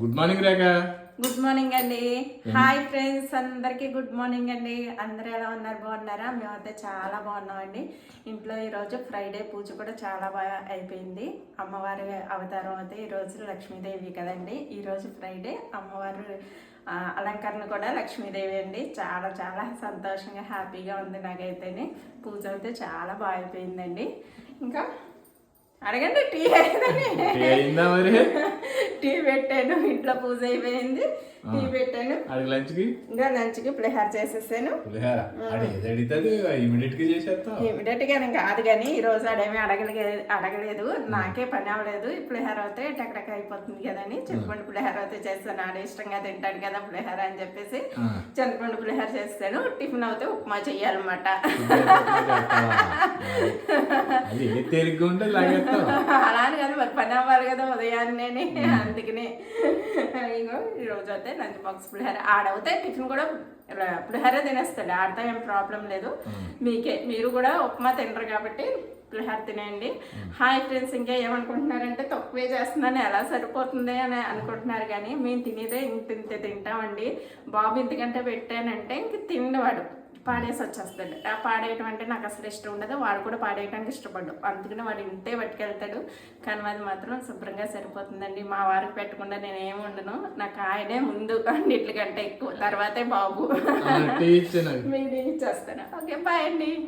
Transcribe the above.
Good morning Rekha. Good morning అండి. Hi friends అందరికీ good morning అండి. అందరూ ఎలా ఉన్నారు? బాగున్నారా? మేమైతే చాలా బాగున్నామండి. ఇంట్లో ఈరోజు ఫ్రైడే పూజ కూడా చాలా బాగా అయిపోయింది. అమ్మవారి అవతారం అయితే ఈరోజు లక్ష్మీదేవి కదండి. ఈరోజు ఫ్రైడే అమ్మవారు అలంకరణ కూడా లక్ష్మీదేవి అండి. చాలా చాలా సంతోషంగా హ్యాపీగా ఉంది నాకైతేనే. పూజ అయితే చాలా బాగా అయిపోయిందండి. ఇంకా అడగండి టీ అయిందని టీ అయిందా మరి? టీ పెట్టాను ఇంట్లో పూజ అయిపోయింది. టీ పెట్టాను. అది లంచ్కి? ఇంకా పులిహార చేసేసాను. పులిహార? అడిగితే ఇమీడియట్గా కాదు కానీ ఈ రోజు అడేమి అడగలే అడగలేదు. నాకే పని అవ్వలేదు. ఈ పులిహార అయితే టక్టక్ అయిపోతుంది కదని చింతపండు పులిహార అయితే చేస్తాను. ఆడ ఇష్టంగా తింటాడు కదా పులిహార అని చెప్పేసి. చింతపండు పులిహార చేస్తాను. టిఫిన్ అయితే ఉప్మా చెయ్యాలన్నమాట. అది ఏ తేలిగ్గా ఉంటే లాగేస్తావు అలా అని కాదు మరి పని అవ్వాలి కదా ఉదయాన్నే అందుకనే ఈ రోజు అయితే లంచ్ బాక్స్ పులిహార. ఆడవుతే టిఫిన్ కూడా పులిహార తినేస్తాడు. ఆడతా ఏం ప్రాబ్లం లేదు. మీకే మీరు కూడా ఉప్మా తినరు కాబట్టి పులిహార తినేయండి. హాయ్ ఫ్రెండ్స్ ఇంకా ఏమనుకుంటున్నారంటే తక్కువే చేస్తున్నాను. ఎలా సరిపోతుంది అని అనుకుంటున్నారు కానీ మేము తినేదే ఇంత ఇంత తింటామండి. బాబు ఇంతకంటే పెట్టానంటే ఇంక తిన్నవాడు పాడేసి వచ్చేస్తాడు. ఆ పాడేయటం అంటే నాకు అసలు ఇష్టం ఉండదు. వాడు కూడా పాడేయటానికి ఇష్టపడ్డు. అందుకని వాడు ఇంతే పట్టుకెళ్తాడు. కానీ అది మాత్రం శుభ్రంగా సరిపోతుందండి. మా వారికి పెట్టకుండా నేను ఏమి ఉండను. నాకు ఆయనే ముందు అన్నిటికంటే ఎక్కువ. తర్వాతే బాబు. మీరు ఇచ్చేస్తాను. ఓకే బాయ్ అండి.